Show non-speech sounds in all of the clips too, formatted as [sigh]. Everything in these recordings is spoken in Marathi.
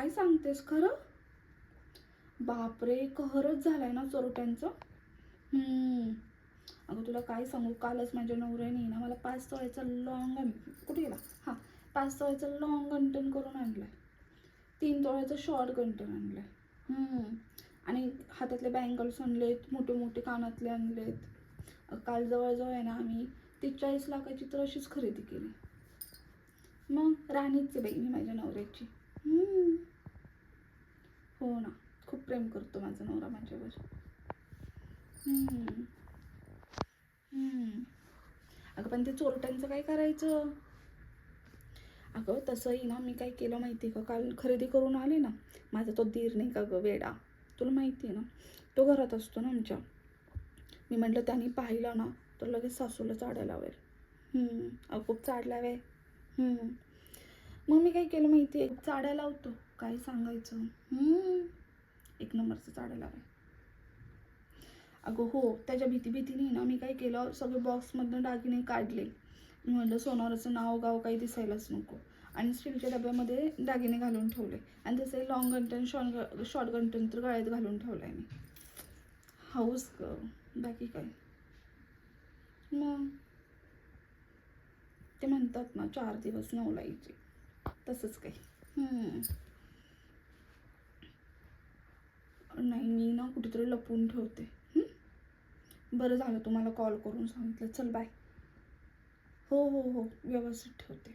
काय सांगतेस खरं? बापरे कहरच झालाय ना चोरट्यांचं? अगं तुला काय सांगू? कालच माझ्या नवऱ्याने ना मला पाच तोळ्याचा लॉंग कुठे गेला? हां पाच तोळ्याचा लॉंग गंटन करून आणलाय. तीन तोळ्याचं शॉर्ट गंटन आणलंय. आणि हातातले बँगल्स आणलेत मोठे मोठे कानातले आणलेत. काल जवळजवळ आहे ना आम्ही त्रेचाळीस लाखाची तर अशीच खरेदी केली. मग राणीचे बाई मी माझ्या नवऱ्याची. हो ना. खूप प्रेम करतो माझा नवरा माझ्यावर. अगं पण ते चोरट्यांचं काय करायचं? अगं तसंही ना मी काय केलं माहिती आहे का? काल खरेदी करून आले ना माझा तो दीर नाही का गं वेडा? तुला माहिती आहे ना तो घरात असतो ना आमच्या. मी म्हटलं त्याने पाहिलं ना तर लगेच सासूला चाडायला लावेल. अगं खूप चाड लावे मग मी काय केलं माहिती आहे? चाडायला लावतो. काय सांगायचं? एक नंबरचं चाडायला आहे अगं हो त्याच्या भीती भीतीने ना मी काय केलं? सगळे बॉक्समधनं दागिने काढले. मी म्हटलं सोनाराचं नाव गाव काही दिसायलाच नको. आणि स्टीलच्या डब्यामध्ये दागिने घालून ठेवले. आणि तसे लॉंग गंटन शॉर्ट शॉर्ट गंटन तर गळ्यात घालून ठेवलं आहे मी. हाऊस ग बाकी काय? मग? ते म्हणतात ना चार दिवस नवलाईचे. तसंच काही हम्म. नाही मी ना कुठेतरी लपवून ठेवते. बरं झालं तुम्हाला कॉल करून सांगितलं. चल बाय हो हो हो. व्यवस्थित ठेवते.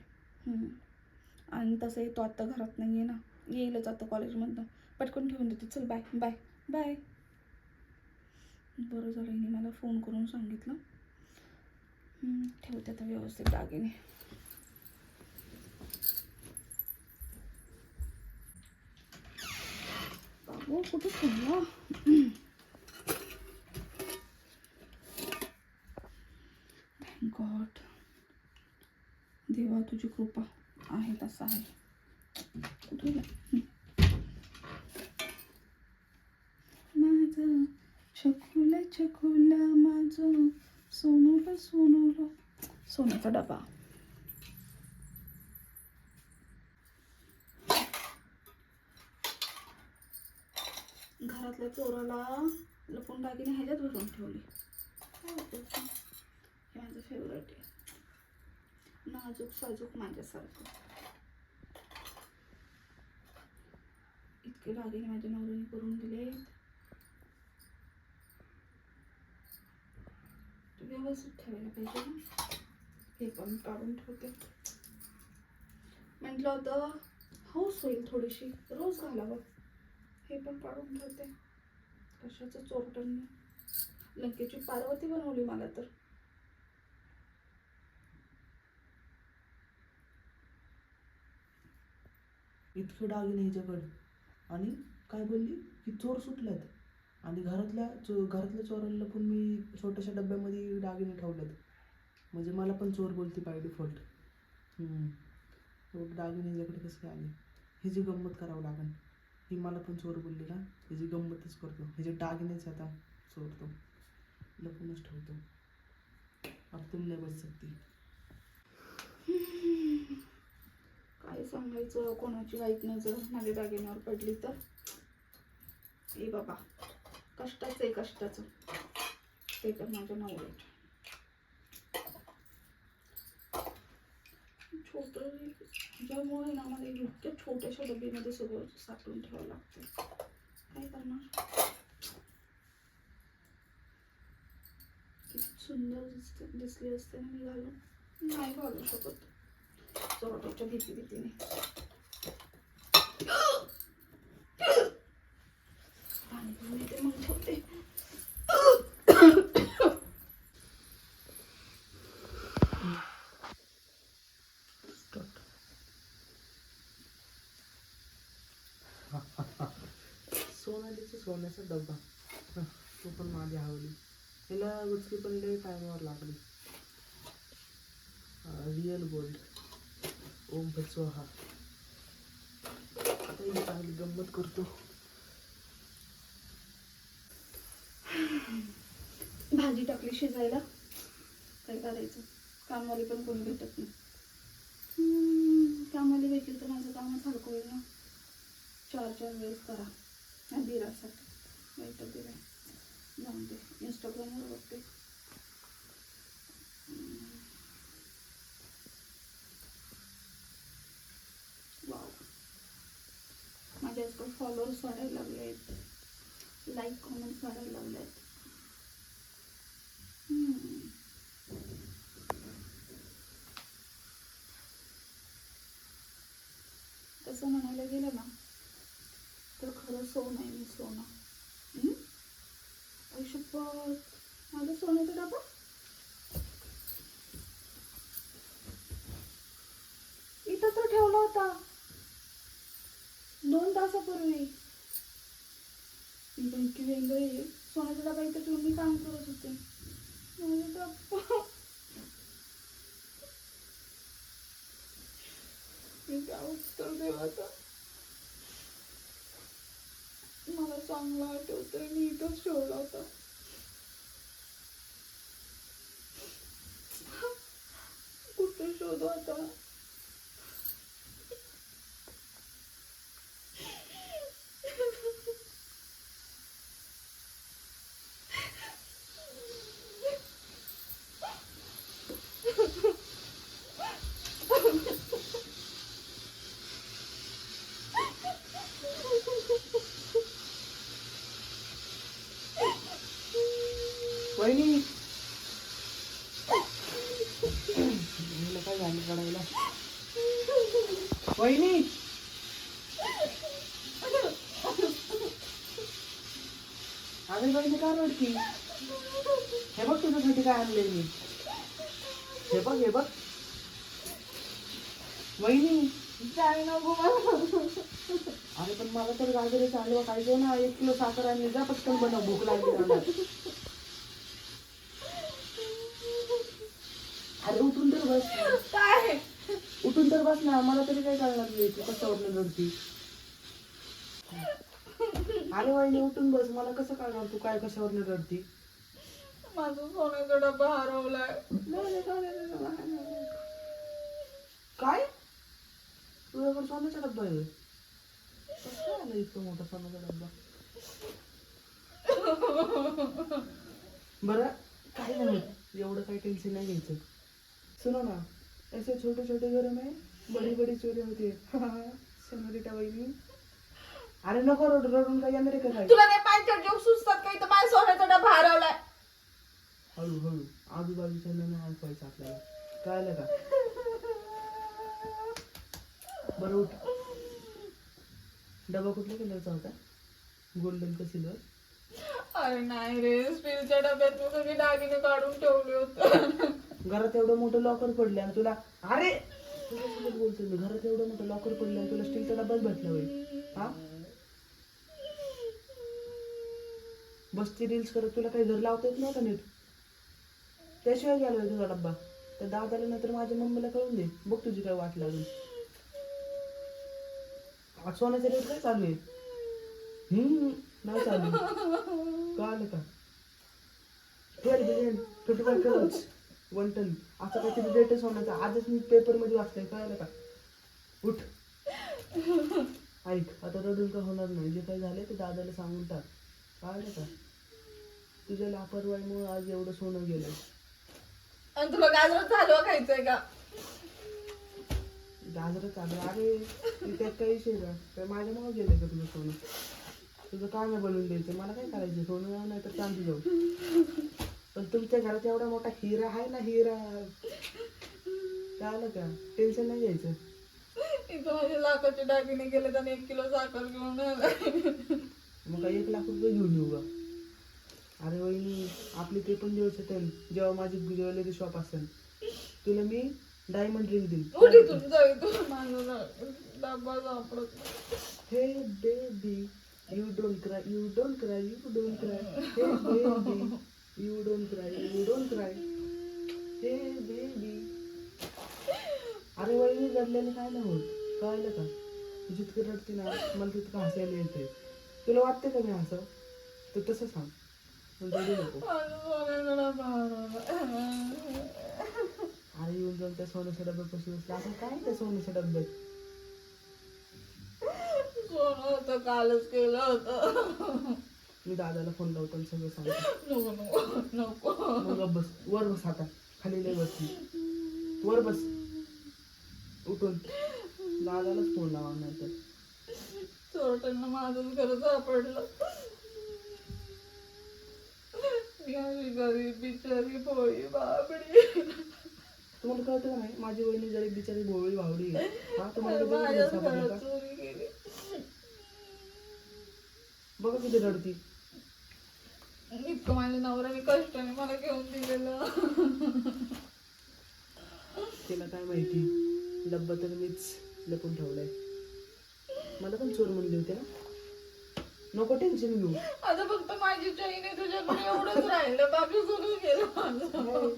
आणि तसं येतो आत्ता घरात नाही आहे ना. येईलच आता कॉलेजमधनं पटकन ठेवून देते. चल बाय बाय बाय बरं झालं हिने मला फोन करून सांगितलं. ठेवते आता व्यवस्थित दागिने बाबू कुठे ठेवला गॉड देवा तुझी कृपा आहे तसं आहे कुठे माझं छकुल छकुल माझं सोनूला सोनूला सोन्याचा डबा घरातल्या चोराला लपून दागिने ह्याच्यात बसून ठेवले. हे माझं फेवरेट आहे. नाजूक साजूक माझ्यासारखं. इतके दागिने माझ्या नवऱ्याने करून दिले व्यवस्थित ठेवायला पाहिजे हे पण काढून ठेवते. म्हटलं होतं हौस होईल थोडीशी. रोज घालावं. हे पण काढून ठेवते. कशाचं चोरटन लंकेची पार्वती बनवली मला तर. इतके दागिने ह्याच्याकडे आणि काय बोलली? की चोर सुटल्यात आणि घरातल्या चो घरातल्या चोराला पण मी छोट्याशा डब्यामध्ये दागिने ठेवल्यात म्हणजे मला पण चोर बोलते बाय डिफॉल्ट दागिने ह्याच्याकडे कसं आले? ही जी गंमत करावं लागेल ही मला पण चोर बोलली ना. ह्याची गंमतच करतो. ह्याचे दागिनेच आता चोरतो. लपूनच ठेवतो. अब तुम नाही बस सकती काय सांगायचं? कोणाची वाईट नजर माझ्या दागिन्यावर पडली तर? ए बाबा कष्टाचं आहे कष्टाचं. ते तर माझ्या नवऱ्याच्या छोट ज्यामुळे ना मला इतक्या छोट्याशा डब्यामध्ये सगळं साठवून ठेवावं लागतं काय करणार किती सुंदर दिसते दिसली असते ना मी घालून नाही घालू शकत चोरट्याच्या भीती भीतीने पाणी पिऊन येते मग ठेवते पाण्याचा डब्बा. तो पण माझी आवडली. त्याला उचकी पण लय टायमावर लागली. रिअल गोल्ड ओम हा चांगली गंमत करतो. भाजी टाकली शिजायला. काय करायचं? कामवाली पण कोणी भेटत नाही. कामवाली भेटली तर माझं कामच हलकं होईल ना चार वेळेस करा. दिरासाठी बिरासाठी वाईट जाऊन ते इंस्टाग्रामवर बघते. वाव. माझे आजकाल फॉलोअर्स वाढायला लागले आहेत. लाईक कॉमेंट्स वाढायला लागले आहेत. तसं म्हणायला गेलं ना तर खरं सोनं आहे मी सोनं. हम्म? आयुष्यभर माझा सोन्याचा डबा? इथं तर ठेवला होता. दोन तासापूर्वी. इतकी वेगळी आहे. सोन्याचा डबा इथं ठेवून मी काम करत होते. माझा डब्बा [laughs] मी काय उत्तर देवाचा मला चांगलं आठवतंय मी इथंच ठेवला होता. कुठे शोधू आता वहिनी हिला काय झालं पडायला वहिनी वहिनी काय रडती? हे बघ तुझ्यासाठी काय आणले मी. हे बघ हे बघ. वहिनी. अरे पण मला तर गाजराचा हलवा खायचो ना. एक किलो साखर आणि जा पटकन बनव भूक लागली अरे उठून तर बस. काय? उठून तर बस ना. मला तरी काय कळणार नाही. तू कशावर रडती? अरे वहिनी उठून बस मला कसं कळणार तू काय कशावर रडती? माझा सोन्याचा डबा हरवलाय. काय? तुझ्याकडे सोन्याचा डब्बा आहे? कसं काय आला इतका मोठा सोन्याचा डब्बा? बरं काही नाही. एवढं काही टेन्शन नाही घ्यायचं. सुनो ना ऐसे छोटे छोटे घर में बड़ी बड़ी चोरी होती. सनोरिटा वहिनी अरे नको रड रडून काय येणार आहे तुला नाही पाहिजे जोक सुचतात का इथं माझा सोन्याचा डबा हरवलाय? हळू हळू. आजूबाजूच्या नाही ऐकायचं आपल्याला कळलं का? बरं उठ. डबा कुठल्या कलरचा होता? गोल्डन का सिल्वर? अरे नाही रे स्टीलच्या डब्यात मी सगळे दागिने काढून ठेवले होते. घरात एवढं मोठं लॉकर पडलं आणि तुला अरे! बोलतोय मी घरात एवढं मोठं लॉकर पडलं आणि तुला स्टीलचा डब्बाच भेटला होईल हा? बसती रील्स करत तुला काही घर लावता येत नव्हतं नीट? त्याशिवाय गेला तुझा डब्बा. तर दादाला नंतर माझ्या मम्मीला कळून दे. बघ तुझी काय वाट लागून आज सोन्याचा रेट काय चालू आहे हम्म नाही चालू. कळालं का? ठेल बिझेन fifty five crores one ton काहीतरी रेट आहे सोन्याचा. आजच मी पेपरमध्ये वाचलंय. कळालं का? उठ. ऐक. आता रडून का होणार नाही? जे काही झाले ते दादाला सांगून टाक. कळालं का? तुझ्या लापरवाहीमुळे आज एवढं सोनं गेलं. आणि तुला गाजराचा हलवा खायचंय का? गाजरं चालू अरे त्यात काही विषय का काय माझ्यामुळे गेलं का तुझं सोनं? तुझं काय नाही बनवून द्यायचं? मला काय करायचं सोनं नाही तर चांदी जाऊ. पण तुमच्या घरात एवढा मोठा हिरा आहे ना हिरा? कळालं का? टेन्शन नाही घ्यायचं. इथं माझे लाखाचे दागिने गेले आणि एक किलो साखर घेऊन मग एक लाख रुपये घेऊन येऊ का? अरे वहिनी आपले ते पण दिवस येतील जेव्हा माझी ज्वेलरी शॉप असेल तुला मी डायमंड रिंग देईन. Hey baby you don't cry you don't cry you don't cry hey baby you don't cry you don't cry hey baby अरे वहिनी रडल्याने काय नाही होत. कळलं का? जितकं रडते ना मला तितकं हसायला येते तुला वाटते का मी हसं? तर तसं सांग. अरे येऊन जाऊन त्या सोन्याच्या डब्यापासून असं काय त्या सोन्याच्या डब्यात सोनं होतं कालच केलं होतं मी दादाला फोन लावतो सगळं सांगतो नको नको बस वर बस आता खाली नाही बसली वर बस उठून दादालाच फोन लावा नंतर चोरट्यांना माझंच घर सापडलं मी अशी गरीब बिचारी पोळी बाबडी. तुम्हाला कळतं का नाही? माझी वहिनी जरी बिचारी बोवळी भावडी आहे. हा तुम्हाला घरात चोरी केली. बघा किती रडती. इतकं माझ्या नवऱ्याने कष्टाने मला घेऊन दिलेलं. तिला काय माहिती? डब्बा तर मीच लपून ठेवलाय. मला पण चोर म्हणली होती ना? नको टेन्शन घेऊ. आता फक्त माझी चैन आहे तुझ्याकडे एवढंच राहिलं. बाकी सगळं गेलं माझं?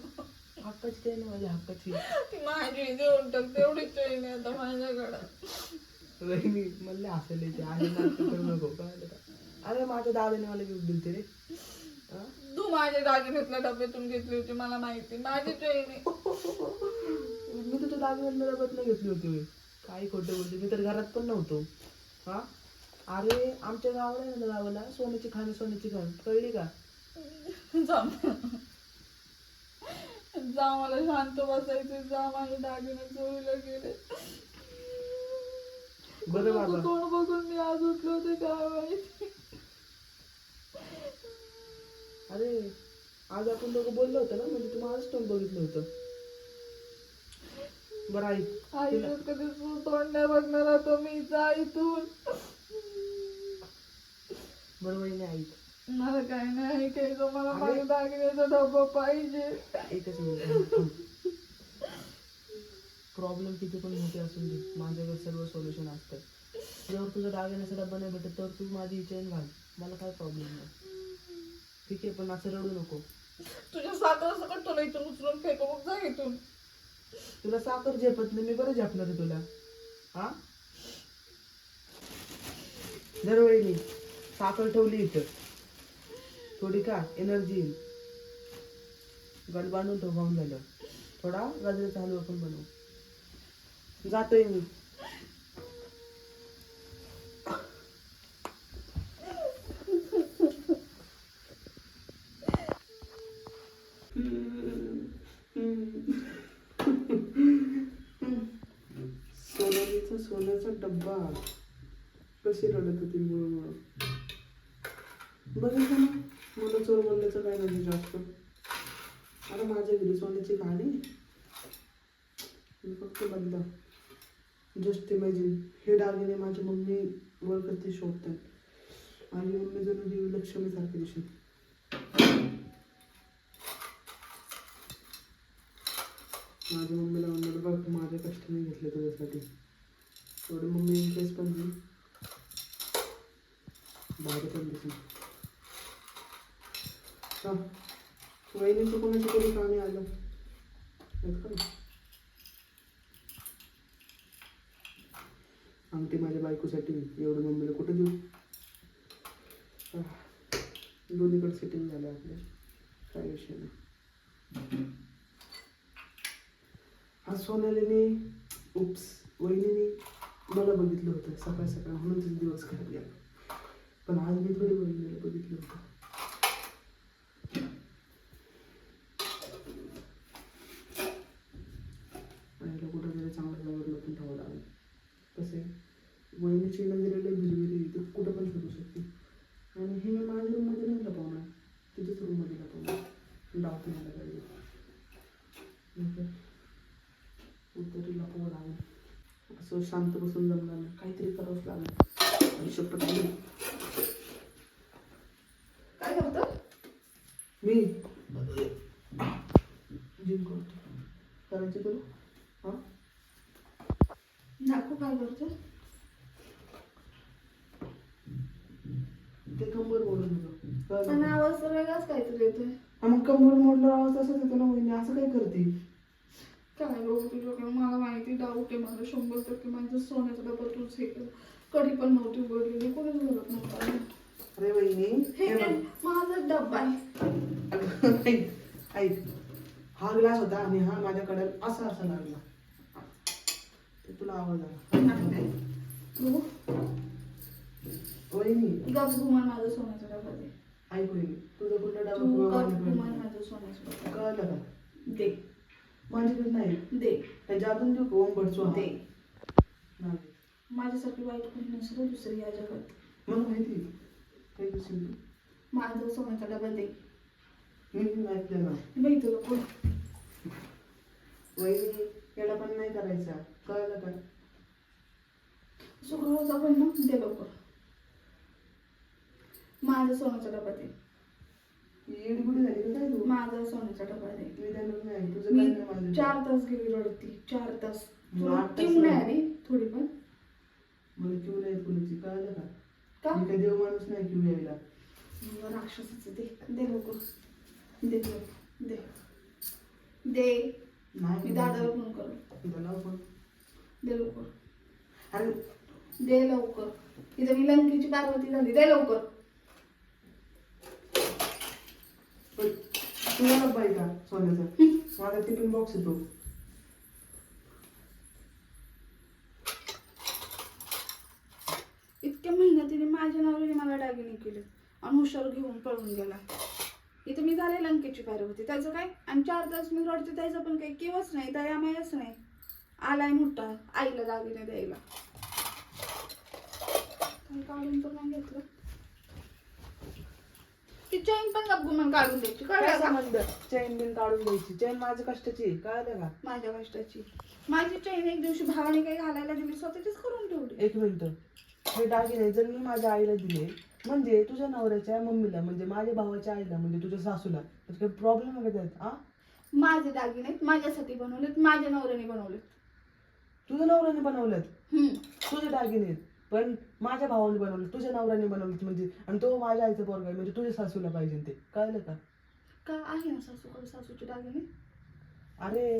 हक्काची ते ना माझ्या हक्काची. ती माझी देऊन टाक तेवढी चैन आहे आता माझ्याकडं. वहिनी म्हणले हसायला येते आहे करू नको कळलं का अरे माझ्या दादाने मला गिफ्ट दिलते रे? तू माझ्या दागिन्यातल्या डब्यातून घेतली होती मला माहिती. माझी चैन आहे. मी तुझ्या दागिन्यातल्या डब्यात नाही घेतली होती. काय खोटं बोलते मी तर घरात पण नव्हतो. हा? अरे आमच्या गावाला आहे ना गावाला सोन्याची खाणी सोन्याची खाण कळली का? जा मला शांत बसायचे जा माझे दागिने चोरीला गेले. बरं बाबा. कोण बघून मी आज उठले होते काय माहिती? अरे आज आपण दोघं बोललो होतो ना? म्हणजे तू माझंच तोंड बघितलं होतं. बरं ऐक आई कधी तोंड नाही बघणार आता मी. जा इथून. बरं वहिनी ऐक मला काय नाही ऐकायचं मला. माझ्या दागिन्याचा डब्बा पाहिजे. एकच मिनिट प्रॉब्लेम किती पण मोठे असून दे माझ्याकडे सर्व सोल्युशन असतात. जेव्हा तुझा दागिन्याचा डब्बा नाही भेटत तर तू माझी चेन घाल. मला काय प्रॉब्लेम नाही. ठीक आहे पण असं रडू नको. तुझ्या साखर सकट तुला इथून उचलून फेकू मग जा इथून. तुला साखर झेपत नाही मी बरं झेपणार आहे तुला. हा? वहिनी साखर ठेवली इथं. थोडी का? एनर्जी गड बांधून तो भाऊन झालं. थोडा गजऱ्याचा हलवा पण बनवू. जातोय मी. सोनालीचा सोन्याचा डब्बा. कशी रडत होती मग बघितलं ना मला चोर बोलण्याचं काय म्हणजे नाही जास्त आता माझ्या घरी सोन्याची कहाणी फक्त बदला जस्ट इमॅजिन हे दागिने माझी मम्मी वर करते शोधतात. माझी मम्मी जणू ही लक्ष्मीसारखी दिसत. माझ्या मम्मीला म्हणलं बघ माझ्या कष्टाने घेतले तुझ्यासाठी. थोडी मम्मी इंटरेस्ट पण बाहेर पण दिसली. हा वहिनीचं कोणाची तरी कामे आलं आहेत का ना? अंगठी माझ्या बायकोसाठी एवढं मम्मीला कुठं देऊ दोन्हीकडे सेटिंग झालं आपल्या काय विषय नाही आज सोनालीने उप्स वहिनीने मला बघितलं होतं सकाळ सकाळ म्हणून तिचा दिवस खराब गेला पण आज मी थोडी वहिनीला बघितलं होतं पहिलं कुठं तरी चांगलं जावर लपून ठेवावं लागेल कसे वहिनीची नजर लय भिरभिरी ती कुठं पण शोधू शकते आणि हे मी माझ्या रूममध्ये नाही लपवणार. तिच्याच रूममध्ये लपवणार. आला पाहिजे. कुठतरी लपवावं लागेल. असं शांत बसून जमणार नाही. काहीतरी करावंच लागेल. आणि शपथ. काय करतो? मी? जिम करतो. करायचं तुला हां? नाकू काय करतो ते कंबर मोडून दिलं आणि कळलं? आवाज तर वेगळाच काहीतरी येतोय. हा, मग कंबर मोडलं आवाज तसंच येतो ना वहिनी? असं काय करते? काय बघू तुझ्याकडे मला माहिती डाऊट आहे मला शंभर टक्के माझं सोन्याचा डबा तूच हे केलं कधी पण नव्हती उघडलेली कोणीच घरात नव्हता अरे वहिनी हे? बघ. माझा डब्बा आहे. अगं, ऐक ऐक. हा ग्लास होता आणि हा माझ्याकडे असा असा लागला. ते तुला आवाज आला आता काय? बघू. वहिनी. माझं सोन्याचा डबा दे ऐक तुझा कुठला डाबा कळलं का? दे. माझ्याकडे नाही. दे. त्याच्या अजून देऊ दे. वाईट कोणी नसलं दुसरी या जगात मला माहिती करशील तू माझं सोन्याचा डबा दे. मी नाही देणार बाई तुला कोण? वहिनी याला पण नाही करायचा. कळलं का? आपण ना दे लवकर. माझा सोन्याचा डबा दे कुठे झाली का काय तू? माझा सोन्याचा डबा दे मी देणार नाही तुझं काय नाही मी माझं. चार तास गेली रडती चार तास. मग तुला आठ तास किंवा नाही. आली थोडी पण मला क्यू नाही कुणाची कळलं का? का? मी काही देव माणूस नाही क्यू यायला मला राक्षसाचं दे. दे लवकर. दे लवकर. दे. दे. नाही मी दादाला फोन करू तुला लाव पण दे लवकर. अरे. दे लवकर. इथं मी लंकेची पार्वती झाली. दे लवकर. तुम्हाला तुला का सोन्याचा? माझा टिफिन बॉक्स येतो इतक्या मेहनतीने माझ्या नावाने मला दागिने केले. आणि हुशार घेऊन पळून गेला. इथं मी झाले लंकेची पार्वती. त्याचं काय? आणि चार तास मी रडते त्याचं पण काही केवच नाही दया मायाच नाही. आलाय मोठा आईला दागिने द्यायला. काढून तर नाही घेतलं. ती चैन पण गपगुमान काढून द्यायची काय कळलं का? संबंध चैन बिन काढून द्यायची. चैन माझ्या कष्टाची आहे, कळलं का? माझ्या कष्टाची. माझी चैन एक दिवशी भावाने काही घालायला दिली स्वतःचीच करून ठेवली. एक मिनिट. हे दागिने जर मी माझ्या आईला दिले म्हणजे तुझ्या नवऱ्याच्या मम्मीला म्हणजे माझ्या भावाच्या आईला म्हणजे तुझ्या सासूला तर काही प्रॉब्लेम आहे का त्यात? आ माझे दागिने माझ्यासाठी बनवलेत माझ्या नवऱ्याने बनवलेत. तुझ्या नवऱ्याने बनवल्यात हम्म. तुझे दागिने आहेत. पण माझ्या भावाने बनवले तुझ्या नवऱ्याने बनवले म्हणजे आणि तो माझ्या आईचा पोरगा आहे म्हणजे तुझ्या सासूला पाहिजे ते. कळलं का? का आहे ना सासूकडे सासूचे दागिने? अरे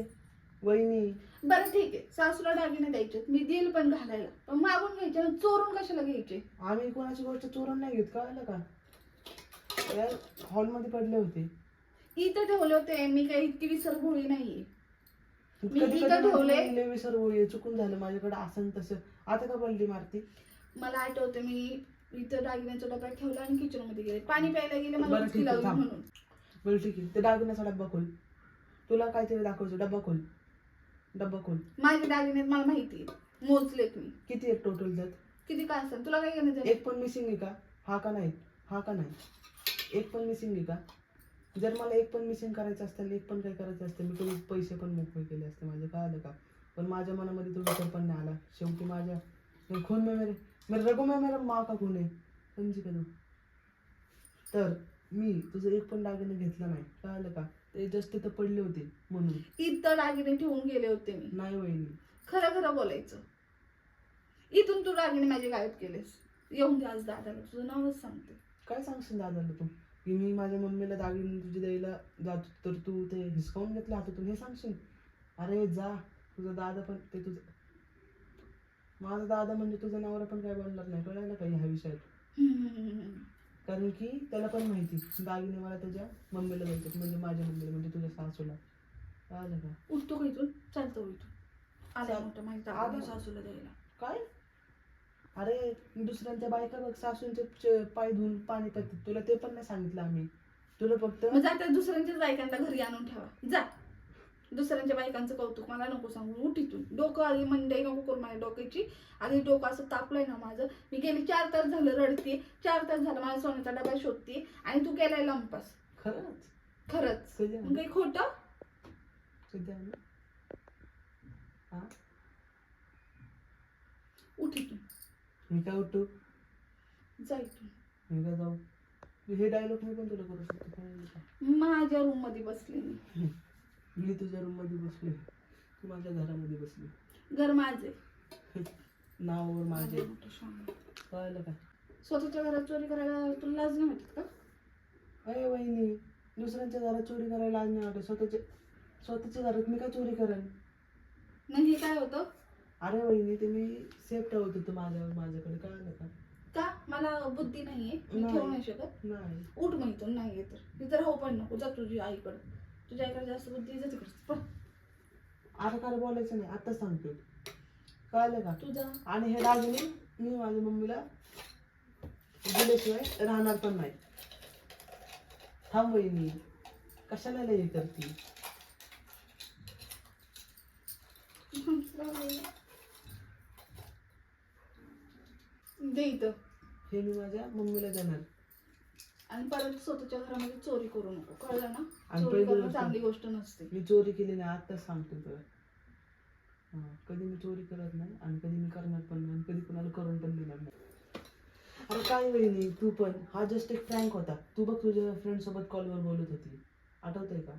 वहिनी. बरं ठीक आहे सासूला दागिने द्यायचे मी देईल पण घालायला. पण मागून घ्यायचे ना चोरून कशाला घ्यायचे? आम्ही कोणाची गोष्ट चोरून नाही घेत कळलं का? हॉलमध्ये पडले होते. इथं ठेवले होते मी काही इतकी विसरभोळी नाहीये. मी इथं ठेवले. विसरभोळी चुकून झालं माझ्याकडे असं तसं. आता का पडली मारती? मला आठवते मी इथं दागिन्याचा डब्यात ठेवला आणि किचनमध्ये गेले. पाणी प्यायला गेले मला बरं, उचकी ठीक आहे, लावली थांब. म्हणून. बरं ठीक आहे. ते दागिन्याचा डब्बा खोल. तुला काहीतरी दाखवायचं डब्बा खोल. डब्बा खोल. माझे दागिने मला माहिती आहे. मोजलेत मी. किती आहेत टोटल त्यात? किती काय असेल तुला काय घेण्याचं एक पण मिसिंग आहे का? हा का नाही? हा का नाही? एक पण मिसिंग आहे का? जर मला एक पण मिसिंग करायचं असतं आणि एक पण काय करायचं असतं मी कधी पैसे पण मोकळे केले असते माझे काय आलं का? पण माझ्या मनामध्ये तो विचार पण नाही आला. शेवटी माझ्या खून में मेरे मेरे रगो में मेरा माँ का खून आहे? समजी का तू? तर मी तुझं एक पण दागिने घेतला नाही. काय आलं का? ते जस्ट तिथं पडले होते म्हणून. इथं दागिने ठेवून गेले होते मी. नाही वहिनी. खरं खरं बोलायचं. इथून तू दागिने माझे गायब केलेस. येऊन दे आज दादाला. तुझं नावच सांगते. काय सांगशील दादाला तू? की मी माझ्या मम्मीला दागिने तुझे द्यायला जातो तर तू ते हिसकावून घेतले हातातून हे सांगशील? अरे जा. तुझा दादा पण ते तुझं माझा दादा म्हणजे तुझा नवरा पण काय बोलणार नाही. कळायला काही ह्या विषयात. कारण की त्याला पण माहिती. दागिने मला त्याच्या मम्मीला द्यायचे. म्हणजे माझ्या मम्मीला म्हणजे तुझ्या सासूला. कळालं का? उठतो का इथून? चालतो इथून. आला मोठा माहिती. सासूला द्यायला. काय? अरे दुसऱ्यांच्या बायका बघ सासूंचे पाय धुवून पाणी पितात तुला ते पण नाही सांगितलं आम्ही. तुला फक्त मग जा त्या दुसऱ्यांच्याच बायकांना घरी आणून ठेवा. जा. दुसऱ्यांच्या बायकांचं कौतुक मला नको सांगू. उठ इथून. डोकं आधी मंडई नको करू माझ्या डोक्याची. आधी डोकं असं तापलंय ना माझं. मी गेली चार तास झालं रडते चार तास झालं माझ्या सोन्याचा डबा शोधते आणि तू केलाय लंपास. खरंच? खरंच. कधी मग काही खोटं? कधी आलं? हा? उठ इथून. मी काय उठतो मी काय जाऊ? हे डायलॉग मी पण तुला करू शकतो? माझ्या रूममध्ये बसले मी [laughs] मी तुझ्या रूममध्ये बसले तू माझ्या घरामध्ये बसली. घर माझे. नावावर माझे. कळलं का? स्वतःच्या घरात चोरी करायला तुला लाज नाही वाटत का? अरे वहिनी दुसऱ्यांच्या घरात चोरी करायला आज नाही वाटत. स्वतःच्या स्वतःच्या घरात मी काय चोरी करेन? नाही हे काय होतं? अरे वहिनी ते मी सेफ ठेवत होतो माझ्यावर माझ्याकडे. कळलं का? का? मला बुद्धी नाहीये. मी नाही. ठेवू नाही शकत. नाही. उठ इथून नाही तर. इथं राहू पण नको. जा तुझी आईकडे तुझ्या आईकडे जास्त बुद्धी जा तिकडे पण आता काय बोलायचं नाही आता सांगतो. कळलं का? तुझा. आणि हे दागिने मी माझ्या मम्मीला दिल्याशिवाय राहणार पण नाही. थांब वहिनी कशाला हे करते? दे इथं. हे मी माझ्या मम्मीला देणार. आणि परत स्वतःच्या घरामध्ये चोरी करू नको. कळलं ना? आणि चोरी पहिली करणं गोष्ट- चांगली गोष्ट नसते. मी चोरी केली नाही आत्ताच सांगतो तुला. हा, कधी मी चोरी करत नाही आणि कधी मी करणार पण नाही आणि कधी कुणाला करून पण देणार नाही. अरे काय वहिनी तू पण. हा जस्ट एक फ्रँक होता. तू बघ तुझ्या फ्रेंड सोबत कॉलवर बोलत होती. आठवतंय का?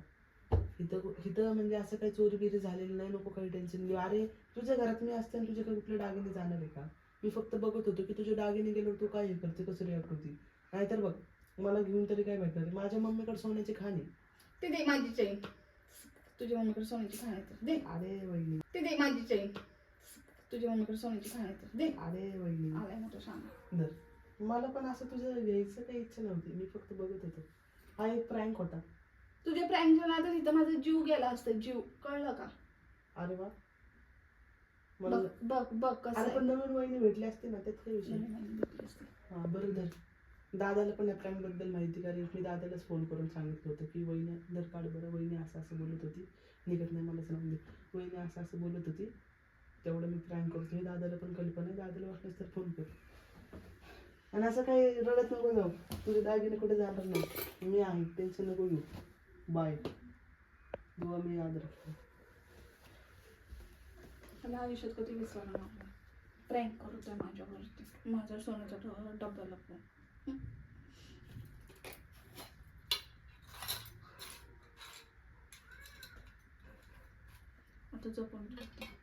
इथं इथं म्हणजे असं काही चोरी बिरी झालेली नाही नको काही टेन्शन घेऊ. अरे तुझ्या घरात मी असते आणि तुझे काही कुठले दागिने जाणार आहे का? मी फक्त बघत होतो की तुझे दागिने गेल्यावर तू काय हे करते कसं रिॲक्ट होती? नाहीतर बघ. मला घेऊन तरी काय भेटणार? आहे? माझ्या मम्मीकडे सोन्याची खाण आहे. ते दे माझी चैन. तुझ्या मम्मीकडे सोन्याची खाण येते दे. अरे वहिनी. ते दे माझी चैन. तुझ्या मम्मीकडे सोन्याची खाण येते दे. अरे वहिनी. आलाय मोठं सांग धर. मला पण असं तुझं घ्यायचं काही इच्छा नव्हती. मी फक्त बघत होतो. हा एक प्रँक होता. तुझ्या प्रँकच्या नादात इथं माझा जीव गेला असतं. जीव. कळलं का? अरे वा. मला बघ बघ बघ कसं अरे आहे. पण नवीन वहिनी भेटली असते ना त्यात काही विषय असते. हा बरं धर. दादाला पण या माहिती कारण मी दादालाच फोन करून सांगितलं होतं की वहिनी दर काढ बरं. वहिनी असं असं बोलत होती. निघत नाही मला सांगली वहिनी असं असं बोलत होती. तेवढं मी प्रँक करतो हे दादाला पण कल्पना आहे दादाला वाटलंच तर फोन कर. आणि असं काही रडत नको जाऊ. तुझे दागिने कुठे जाणार नाही. मी आहे. टेन्शन नको घेऊ. बाय दुवा मी याद राखतो मला आयुष्यात कधी विसरणार नाही. करू त्या माझ्यावरती. माझ्या सोन्याचा ड- डब्बा आता जपून ठेवते.